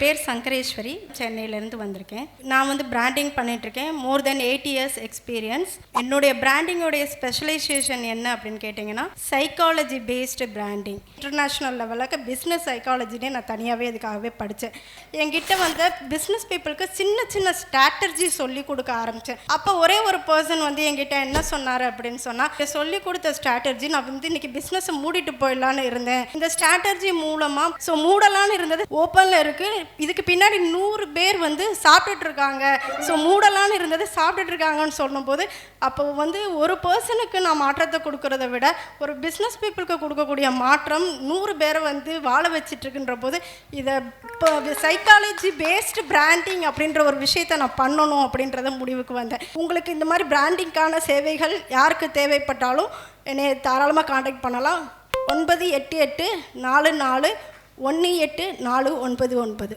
பேர் சங்கரேஸ்வரி சென்னையிலேருந்து வந்திருக்கேன். நான் வந்து பிராண்டிங் பண்ணிகிட்ருக்கேன் more than eight years experience என்னுடைய பிராண்டிங்கோடைய ஸ்பெஷலைசேஷன் என்ன அப்படின்னு கேட்டிங்கன்னா சைக்காலஜி பேஸ்டு பிராண்டிங் இன்டர்நேஷ்னல் லெவலுக்கு பிஸ்னஸ் சைக்காலஜினே நான் தனியாகவே இதுக்காகவே படித்தேன் என்கிட்ட வந்து பிஸ்னஸ் பீப்புளுக்கு சின்ன சின்ன ஸ்ட்ராட்டஜி சொல்லி கொடுக்க ஆரம்பித்தேன் அப்போ ஒரே ஒரு பர்சன் வந்து என்கிட்ட என்ன சொன்னார் அப்படின்னு சொன்னால் சொல்லி கொடுத்த ஸ்ட்ராட்டஜி நான் வந்து இன்றைக்கி பிஸ்னஸை மூடிட்டு போயிடலான்னு இருந்தேன். இந்த ஸ்ட்ராட்டஜி மூலமாக ஸோ மூடலான்னு இருந்தது ஓப்பனில் இருக்குது இதுக்கு பின்னாடி நூறு பேர் வந்து சாப்பிட்டுட்டு இருக்காங்க ஸோ மூடலான்னு இருந்தது சாப்பிட்டுட்டு இருக்காங்கன்னு சொல்லும்போது அப்போ வந்து ஒரு பர்சனுக்கு நான் மாற்றத்தை கொடுக்கறத விட ஒரு பிஸ்னஸ் பீப்புளுக்கு கொடுக்கக்கூடிய மாற்றம் நூறு பேரை வந்து வாழ வச்சிட்ருக்குன்ற போது இதை இப்போ சைக்காலஜி பேஸ்டு பிராண்டிங் அப்படின்ற ஒரு விஷயத்தை நான் பண்ணணும் அப்படின்றத முடிவுக்கு வந்தேன். உங்களுக்கு இந்த மாதிரி பிராண்டிங்கான சேவைகள் யாருக்கு தேவைப்பட்டாலும் என்னை தாராளமாக காண்டாக்ட் பண்ணலாம். ஒன்பது எட்டு எட்டு நாலு நாலு ஒன்று எட்டு நாலு ஒன்பது ஒன்பது.